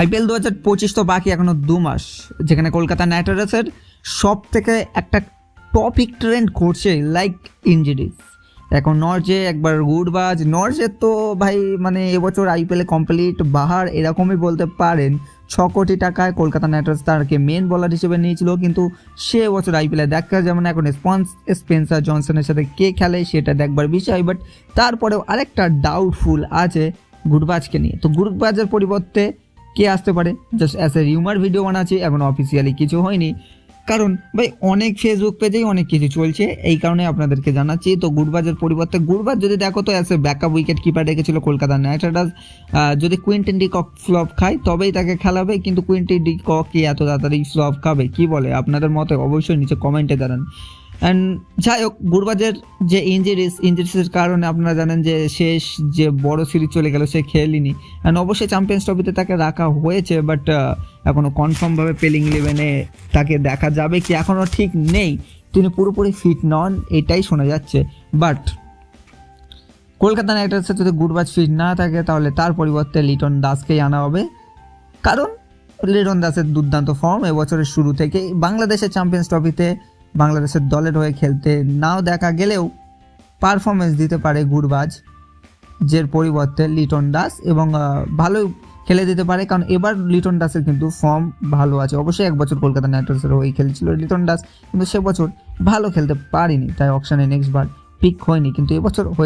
IPL দু হাজার পঁচিশ তো বাকি এখনও দু মাস, যেখানে কলকাতা নাইট রাইডার্সের সব থেকে একটা টপিক ট্রেন্ড করছে লাইক ইঞ্জুরিজ এখন নর্জে একবার গুডবাজ, নর্জে তো ভাই মানে এবছর আইপিএলে কমপ্লিট বাহার এরকমই বলতে পারেন, ছ কোটি টাকায় কলকাতা নাইট রাইডার্স তারকে মেন বলার হিসেবে নিয়েছিল, কিন্তু সে বছর আইপিএলে দেখা যেমন এখন স্পন্স, স্পেন্সার জনসনের সাথে কে খেলে সেটা দেখবার বিষয় বাট তারপরেও আরেকটা ডাউটফুল আছে গুডবাজকে নিয়ে। তো গুডবাজের পরিবর্তে কে আসতে পারে? Just as a rumour video বানাচ্ছি, এখন অফিসিয়ালি কিছু হয়নি। কারণ, ভাই, অনেক ফেসবুক পেজেই অনেক কিছু চলছে, এই কারণে আপনাদেরকে জানাচ্ছি। তো গুডবাজের পরিবর্তে গুডবাজ যদি দেখো তো as a backup wicket keeper রেখেছিল কলকাতা নাইট রাইডার্স যদি কুইন্টেন ডি কক ফ্লপ খায়, তবেই তাকে খেলাবে, কিন্তু কুইন্টেন ডি কক এত তাড়াতাড়ি ফ্লপ খাবে, কি বলে? আপনাদের মতে অবশ্যই নিচে কমেন্টে জানান। অ্যান্ড যাই হোক গুরবাজের যে ইঞ্জুরিস ইঞ্জুরিসের কারণে আপনারা জানেন যে শেষ যে বড় সিরিজ চলে গেল, সে খেলেনি। অ্যান্ড অবশ্যই চ্যাম্পিয়ন্স ট্রফিতে তাকে রাখা হয়েছে বাট এখনও কনফার্মভাবে পেলিং ইলেভেনে তাকে দেখা যাবে কি এখনও ঠিক নেই। তিনি পুরোপুরি ফিট নন, এটাই শোনা যাচ্ছে। বাট কলকাতা নাইট রাইডার্সের যদি গুডবাজ ফিট না থাকে, তাহলে তার পরিবর্তে লিটন দাসকেই আনা হবে। কারণ, লিটন দাসের দুর্দান্ত ফর্ম এবছরের শুরু থেকেই বাংলাদেশের চ্যাম্পিয়ন্স ট্রফিতে বাংলাদেশের দলের হয়ে খেলতে নাও দেখা গেলেও পারফরমেন্স দিতে পারে গুরবাজ, যের পরিবর্তে লিটন দাস এবং ভালো খেলে দিতে পারে। কারণ এবার লিটন দাসের কিন্তু ফর্ম ভালো আছে। অবশ্যই এক বছর কলকাতা নাইট রাইডার্সের হয়ে খেলছিল লিটন দাস। কিন্তু সে বছর ভালো খেলতে পারিনি। তাই অপশানে নেক্সট বার পিক হয়নি। কিন্তু এবছর হয়ে